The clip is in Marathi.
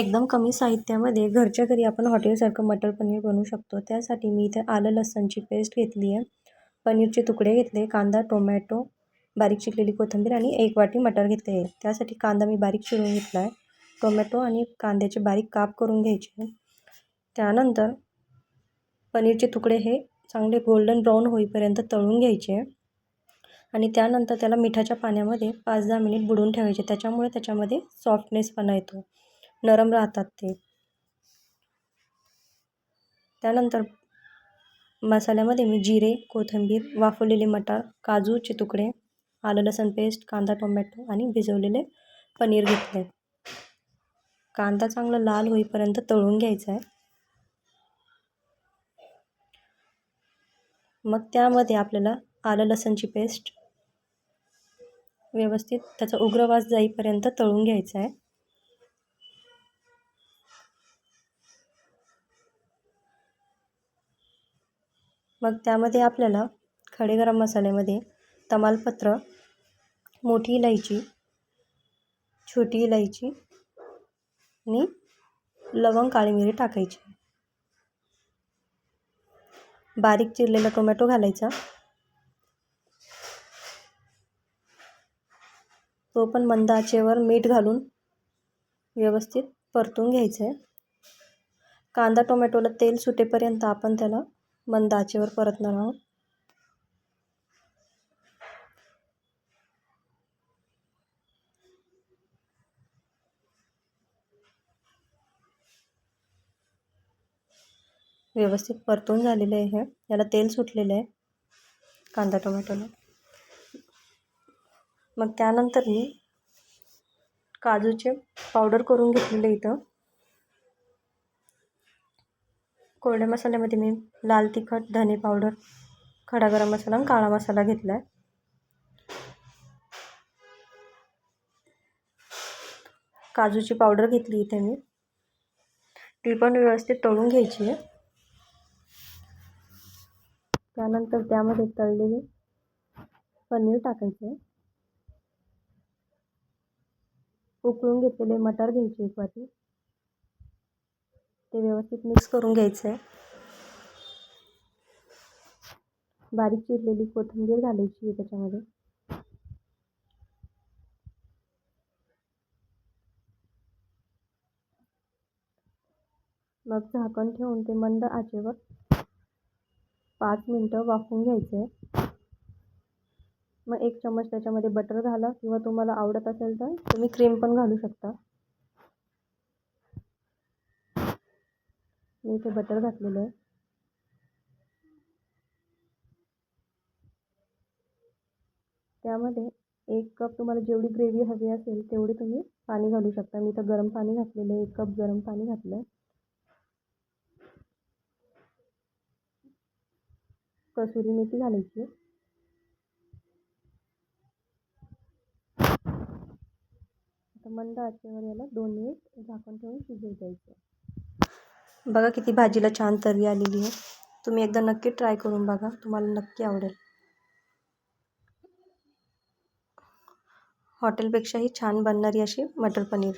एकदम कमी साहित्यामध्ये घरच्या घरी आपण हॉटेलसारखं मटर पनीर बनवू शकतो. त्यासाठी मी इथे आलं लसणची पेस्ट घेतली आहे. पनीरचे तुकडे घेतले कांदा टोमॅटो बारीक चिरलेली कोथिंबीर आणि एक वाटी मटर घेतले आहे. त्यासाठी कांदा मी बारीक चिरून घेतला आहे टोमॅटो आणि कांद्याचे बारीक काप करून घ्यायचे त्यानंतर पनीरचे तुकडे हे चांगले गोल्डन ब्राऊन होईपर्यंत तळून घ्यायचे आणि त्यानंतर त्याला मिठाच्या पाण्यामध्ये पाच दहा मिनिट बुडवून ठेवायचे त्याच्यामुळे त्याच्यामध्ये सॉफ्टनेसपणा येतो. नरम राहतात ते. त्यानंतर मसाल्यामध्ये मी जिरे कोथिंबीर वाफवलेले मटार काजूचे तुकडे आलं लसण पेस्ट कांदा टोमॅटो आणि भिजवलेले पनीर घेतले. कांदा चांगला लाल होईपर्यंत तळून घ्यायचा आहे. मग त्यामध्ये आपल्याला आलं लसणची पेस्ट व्यवस्थित त्याचा उग्रवास जाईपर्यंत तळून घ्यायचा आहे. मग त्यामध्ये आपल्याला खडे गरम मसाल्यामध्ये तमालपत्र मोठी इलायची छोटी इलायची आणि लवंग काळी मिरी टाकायची. बारीक चिरलेला टोमॅटो घालायचा. तो पण मंद आचेवर मीठ घालून व्यवस्थित परतून घ्यायचं आहे कांदा टोमॅटोला तेल सुटेपर्यंत आपण त्याला मंद आचेवर परतणार आहोत व्यवस्थित परतून झालेले आहे याला तेल सुटलेलं आहे. कांदा टोमॅटोला मग त्यानंतर मी काजूचे पावडर करून घेतलेले इथं. कोरड्या मसाल्यामध्ये मी लाल तिखट धने पावडर खडा गरम मसाला आणि काळा मसाला घेतला आहे काजूची पावडर घेतली इथे मी. ती पण व्यवस्थित तळून घ्यायची आहे. त्यानंतर त्यामध्ये तळलेले पनीर टाकायचे आहे. उकळून घेतलेले मटार घ्यायचे एक वाटी. ते व्यवस्थित मिक्स करून घ्यायचं आहे बारीक चिरलेली कोथिंबीर घालायची आहे त्याच्यामध्ये. मग झाकण ठेवून ते मंद आचेवर पाच मिनटं वाफवून घ्यायचं आहे मग एक चम्मच त्याच्यामध्ये बटर घाला किंवा तुम्हाला आवडत असेल तर तुम्ही क्रीम पण घालू शकता. मी इथे बटर घातलेलं आहे. त्यामध्ये एक कप तुम्हाला जेवढी ग्रेव्ही हवी असेल तेवढी तुम्ही पाणी घालू शकता. मी तर गरम पाणी घातलेलं आहे. एक कप गरम पाणी घातलं आहे कसुरी मेथी घालायची आता मंद आचेवर याला दोन मिनिट झाकण ठेवून शिजवू द्यायचं बघा किती भाजीला छान तर्री आलेली आहे. तुम्ही एकदा नक्की ट्राय करून बघा. तुम्हाला नक्की आवडेल. हॉटेलपेक्षाही छान बनणारी अशी मटर पनीर.